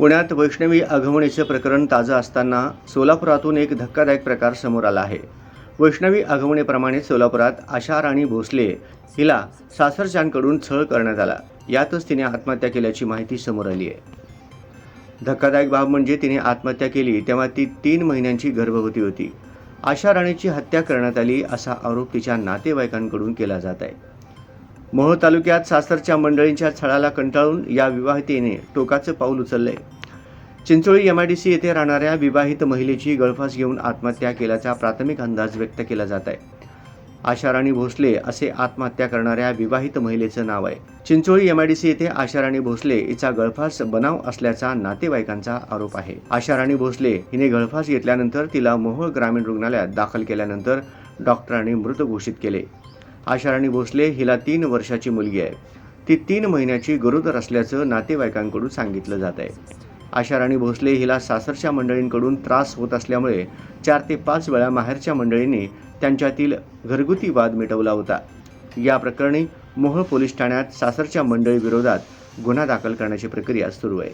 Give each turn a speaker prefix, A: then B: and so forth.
A: पुण्यात वैष्णवी आगमनीचं प्रकरण ताजं असताना सोलापुरातून एक धक्कादायक प्रकार समोर आला आहे. वैष्णवी आगमनीप्रमाणे सोलापुरात आशा राणी भोसले हिला सासरच्यांकडून छळ करण्यात आला. यातच तिने आत्महत्या केल्याची माहिती समोर आली आहे. धक्कादायक बाब म्हणजे तिने आत्महत्या केली तेव्हा ती तीन महिन्यांची गर्भवती होती. आशा राणीची हत्या करण्यात आली असा आरोप तिच्या नातेवाईकांकडून केला जात आहे. मोहोळ तालुक्यात सासरच्या मंडळींच्या छळाला कंटाळून या विवाहितेने टोकाचं पाऊल उचललंय. चिंचोळी एमआयडीसी येथे राहणाऱ्या विवाहित महिलेची गळफास घेऊन आत्महत्या केल्याचा प्राथमिक अंदाज व्यक्त केला जात आहे. आशाराणी भोसले असे आत्महत्या करणाऱ्या विवाहित महिलेचं नाव आहे. चिंचोळी एमआयडीसी येथे आशाराणी भोसले हिचा गळफास बनाव असल्याचा नातेवाईकांचा आरोप आहे. आशाराणी भोसले हिने गळफास घेतल्यानंतर तिला मोहोळ ग्रामीण रुग्णालयात दाखल केल्यानंतर डॉक्टरांनी मृत घोषित केले. आशाराणी भोसले हिला तीन वर्षाची मुलगी आहे. ती तीन महिन्याची गरोदर असल्याचं नातेवाईकांकडून सांगितलं जात आहे. आशाराणी भोसले हिला सासरच्या मंडळींकडून त्रास होत असल्यामुळे चार ते पाच वेळा माहेरच्या मंडळींनी त्यांच्यातील घरगुती वाद मिटवला होता. या प्रकरणी मोहोळ पोलीस ठाण्यात सासरच्या मंडळीविरोधात गुन्हा दाखल करण्याची प्रक्रिया सुरू आहे.